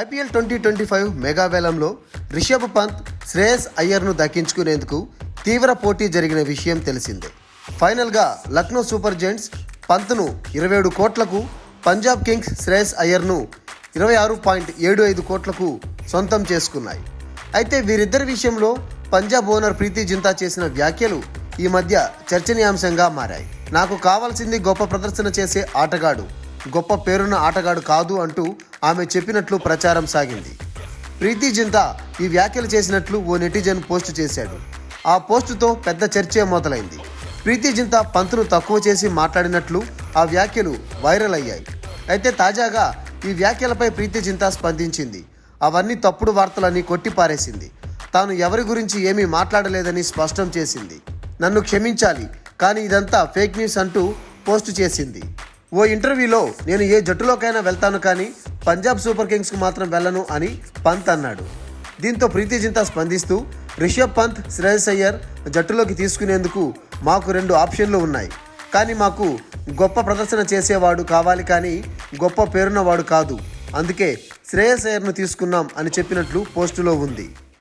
IPL twenty twenty five mega వేలంలో రిషబ్ పంత్ శ్రేయస్ అయ్యర్ను దక్కించుకునేందుకు తీవ్ర పోటీ జరిగిన విషయం తెలిసిందే. ఫైనల్గా లక్నో సూపర్ జెంట్స్ పంత్ను ఇరవై ఏడు కోట్లకు పంజాబ్ కింగ్స్ శ్రేయస్ అయ్యర్ను ఇరవై ఆరు పాయింట్ ఏడు ఐదు కోట్లకు సొంతం చేసుకున్నాయి. అయితే వీరిద్దరి విషయంలో పంజాబ్ ఓనర్ ప్రీతి జింతా చేసిన వ్యాఖ్యలు ఈ మధ్య చర్చనీయాంశంగా మారాయి. నాకు కావాల్సింది గొప్ప ప్రదర్శన చేసే ఆటగాడు గొప్ప పేరున్న ఆటగాడు కాదు అంటూ ఆమె చెప్పినట్లు ప్రచారం సాగింది. ప్రీతి జింతా ఈ వ్యాఖ్యలు చేసినట్లు ఓ నెటిజన్ పోస్ట్ చేశాడు. ఆ పోస్టుతో పెద్ద చర్చే మొదలైంది. ప్రీతి జింతా పంతును తక్కువ చేసి మాట్లాడినట్లు ఆ వ్యాఖ్యలు వైరల్ అయ్యాయి. అయితే తాజాగా ఈ వ్యాఖ్యలపై ప్రీతి జింతా స్పందించింది. అవన్నీ తప్పుడు వార్తలని కొట్టిపారేసింది. తాను ఎవరి గురించి ఏమీ మాట్లాడలేదని స్పష్టం చేసింది. నన్ను క్షమించాలి కానీ ఇదంతా ఫేక్ న్యూస్ అంటూ పోస్ట్ చేసింది. ఓ ఇంటర్వ్యూలో నేను ఏ జట్టులోకైనా వెళ్తాను కానీ పంజాబ్ సూపర్ కింగ్స్కు మాత్రం వెళ్ళను అని పంత్ అన్నాడు. దీంతో ప్రీతి జింతా స్పందిస్తూ రిషబ్ పంత్ శ్రేయస్ అయ్యర్ జట్టులోకి తీసుకునేందుకు మాకు రెండు ఆప్షన్లు ఉన్నాయి. కానీ మాకు గొప్ప ప్రదర్శన చేసేవాడు కావాలి కానీ గొప్ప పేరున్నవాడు కాదు. అందుకే శ్రేయస్ అయ్యర్ను తీసుకున్నాం అని చెప్పినట్లు పోస్టులో ఉంది.